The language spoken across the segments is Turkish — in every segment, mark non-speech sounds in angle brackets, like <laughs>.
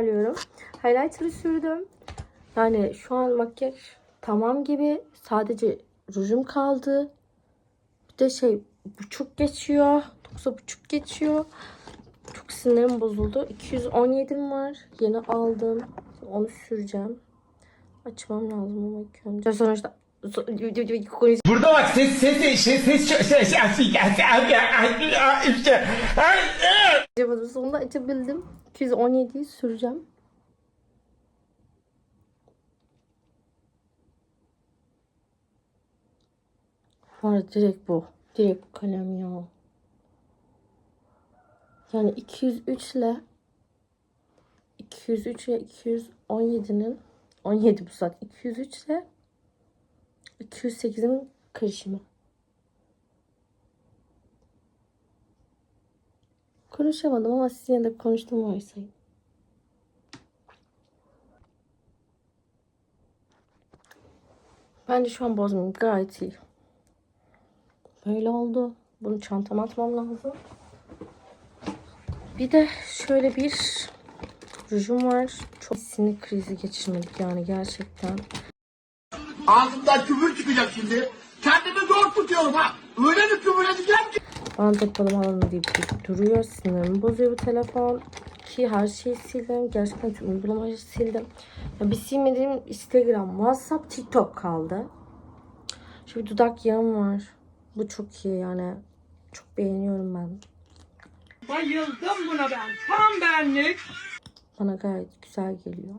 alıyorum. Highlighter'ı sürdüm. Yani şu an makyaj tamam gibi. Sadece rujum kaldı. Bir de şey buçuk geçiyor. 9'a buçuk geçiyor. Çok sinirim bozuldu. 217'm var. Yeni aldım. Onu süreceğim. Açmam lazım ama ilk önce. Sonuçta Burada bak ses ses ses ses ses ses ses işte. Açamadım. Sonunda açabildim. 217'yi süreceğim. Arada direkt bu. Direkt bu kalem ya. Yani 203 ile 203 ile 217'nin 17 bu saat. 203 ile 208'in karışımı. Konuşamadım ama siz yine de konuştuğumu varsayın. Bence şu an bozmayayım. Gayet iyi. Böyle oldu. Bunu çantama atmam lazım. Bir de şöyle bir rujum var. Çok sinir krizi geçirmedik yani gerçekten. Ağzımdan küfür çıkacak şimdi. Kendimi zor tutuyorum ha. Öyle bir küfür edeceğim ki. Bana depolam alanı deyip deyip duruyor. Sinirimi bozuyor bu telefon. Ki her şeyi sildim. Gerçekten tüm uygulamaları sildim. Ya bir silmediğim Instagram, WhatsApp, TikTok kaldı. Bir dudak yağım var. Bu çok iyi yani. Çok beğeniyorum ben. Bayıldım buna ben. Tam benlik. Bana gayet güzel geliyor.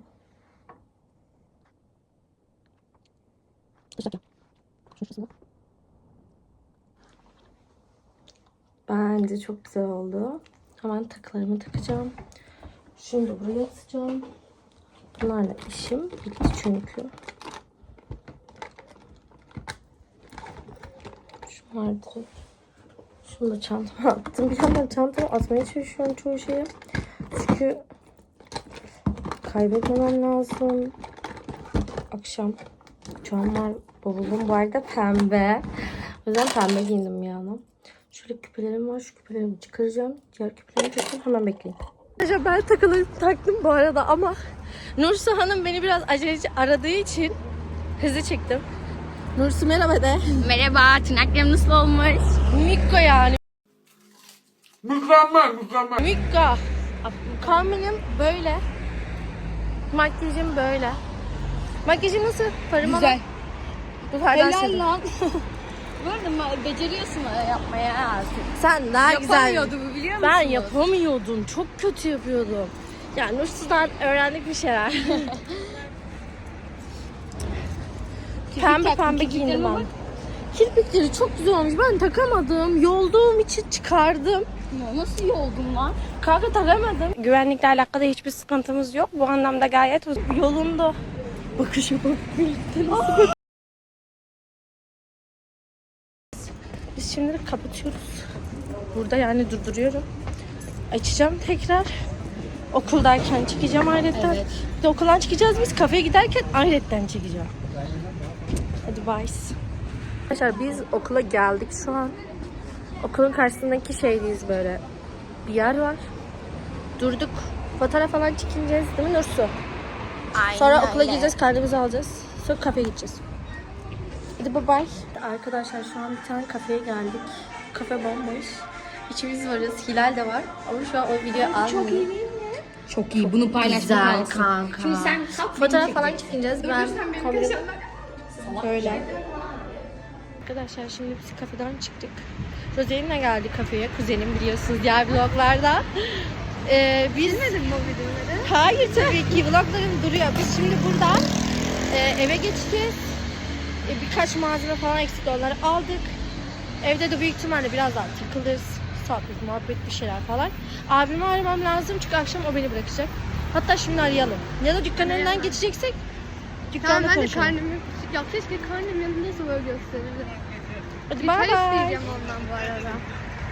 Bence çok güzel oldu. Hemen takılarımı takacağım. Şunu da buraya asacağım. Bunlarla işim bitti çünkü. Şunlar direkt. Şunu da çantama <laughs> attım. Bir yandan çantama atmaya çalışıyorum çoğu şeyi. Çünkü kaybetmemem lazım. Akşam uçağım var. Bavulum bu arada pembe. O yüzden pembe giyindim yani. Şöyle küpelerim var. Şu küpelerimi çıkaracağım. Diğer küpelerimi takacağım. Hemen bekleyin. Arkadaşlar ben takılarımı taktım bu arada ama Nursu Hanım beni biraz aceleci aradığı için hızlı çektim. Nursu merhaba de. Merhaba, tırnaklarım nasıl olmuş? Mikko yani. Mükemmel mükemmel. Mikko. Kombinim böyle. Makyajım böyle. Makyajım nasıl? Parıma Güzel. Bu pardan Helal lan. <laughs> Bu arada beceriyorsun yapmaya. Sen daha güzel. Yapamıyordu bu biliyor musun? Ben yapamıyordum. Çok kötü yapıyordum. Yani Nursu'dan öğrendik bir şeyler. <laughs> pembe pembe giyindim ben. Kirpikleri çok güzel olmuş. Ben takamadım. Yolduğum için çıkardım. Ya Nasıl iyi oldun lan? Kanka takamadım. Güvenlikle alakalı hiçbir sıkıntımız yok. Bu anlamda gayet yolunda. Bakışa <laughs> bak. birlikte nasıl bak- Biz şimdi kapatıyoruz. Burada yani durduruyorum. Açacağım tekrar. Okuldayken çekeceğim ayrıca. Evet. Bir de okuldan çıkacağız biz. Kafeye giderken ayrıca çekeceğim. Hadi bye. Arkadaşlar biz okula geldik şu an. Okulun karşısındaki şeydeyiz böyle. Bir yer var. Durduk. Fotoğraf falan çekineceğiz değil mi Nursu? Aynen Sonra okula öyle. gideceğiz, karnımızı alacağız. Sonra kafeye gideceğiz. Hadi bye bye. Arkadaşlar şu an bir tane kafeye geldik. Kafe bomboş. İçimiz varız. Hilal de var. Ama şu an o videoyu almıyor. Çok iyi. Bunu paylaşmak Güzel lazım. kanka. Şimdi sen Fotoğraf falan çekeceğiz. Ben kombine... Böyle. Arkadaşlar şimdi biz kafeden çıktık. Roselin'le geldik kafeye. Kuzenim biliyorsunuz diğer vloglarda. <laughs> Ee, biz... Bilmedin mi o videoları? Hayır tabii ki. Vloglarım duruyor. Biz şimdi buradan e, eve geçeceğiz. E, birkaç malzeme falan eksik onları aldık. Evde de büyük ihtimalle biraz daha takılırız. Sohbet, muhabbet bir şeyler falan. Abimi aramam lazım çünkü akşam o beni bırakacak. Hatta şimdi arayalım. Ya da dükkanın önünden geçeceksek dükkanda Tamam ben de konuşalım. karnemi ya keşke karnem yanındaysa böyle gösterirdi. Hadi bay bay. isteyeceğim ondan bu arada.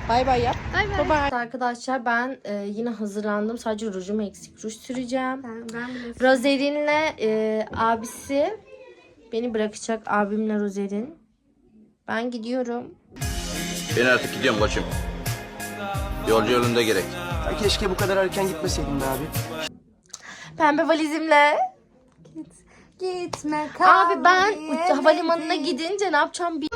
Bay bay yap. Bay bay. Arkadaşlar ben e, yine hazırlandım. Sadece rujum eksik. Ruj süreceğim. Ben, ben Rozerin'le e, abisi beni bırakacak. Abimle Rozerin. Ben gidiyorum. Ben artık gidiyorum koçum. Yolcu yolunda gerek. Ya keşke bu kadar erken gitmeseydin be abi. Pembe valizimle. Gitme Abi ben havalimanına gidince ne yapacağım bil-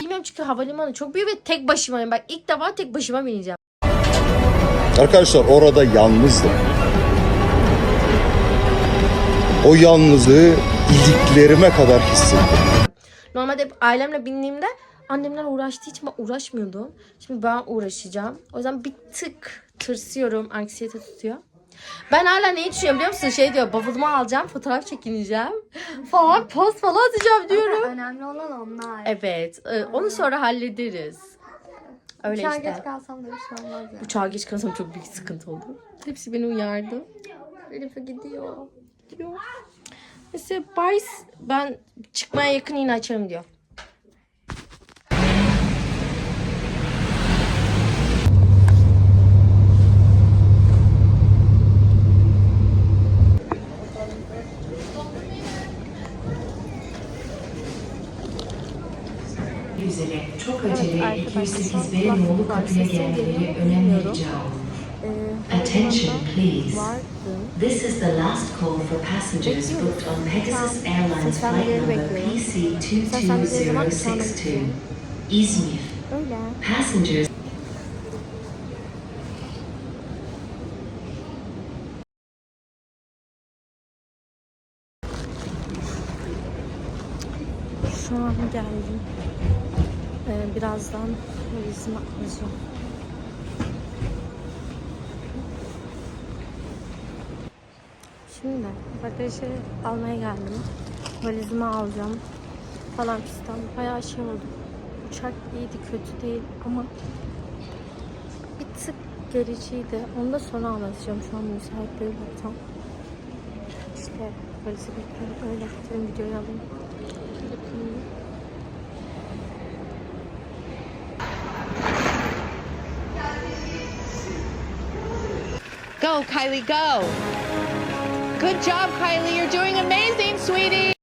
Bilmiyorum çünkü havalimanı çok büyük ve tek başımayım. Bak ilk defa tek başıma bineceğim. Arkadaşlar orada yalnızdım. O yalnızlığı iliklerime kadar hissettim. Normalde hep ailemle bindiğimde annemler uğraştığı için ben uğraşmıyordum. Şimdi ben uğraşacağım. O yüzden bir tık tırsıyorum. Anksiyete tutuyor. Ben hala neyi düşünüyorum biliyor musun? Şey diyor bavulumu alacağım fotoğraf çekineceğim <laughs> falan post falan atacağım diyorum. Önemli olan onlar. Evet e, onu sonra hallederiz. Öyle Uçağa işte. geç kalsam da bir şey olmaz yani. Uçağa geç kalsam çok büyük sıkıntı olur. Hepsi beni uyardı. Elif'e gidiyor. Gidiyor. Mesela Bays ben çıkmaya yakın yine açarım diyor. üzere çok acele 208 B yolu kapıya gelmeleri önemli rica olunur. Attention please. This is the last call for passengers booked on Pegasus Airlines flight number PC22062. İzmir. Passengers Şu an geldim. Ee, birazdan valizimi alacağım. Şimdi bagajı almaya geldim. Valizimi alacağım. Falan fistan. Bayağı şey oldu. Uçak iyiydi, kötü değil ama bir tık gericiydi. Onu da sonra anlatacağım. Şu an müsait bir ortam. İşte valizi bekliyorum. Öyle dedim videoyu alayım. Go, Kylie, go. Good job, Kylie. You're doing amazing, sweetie.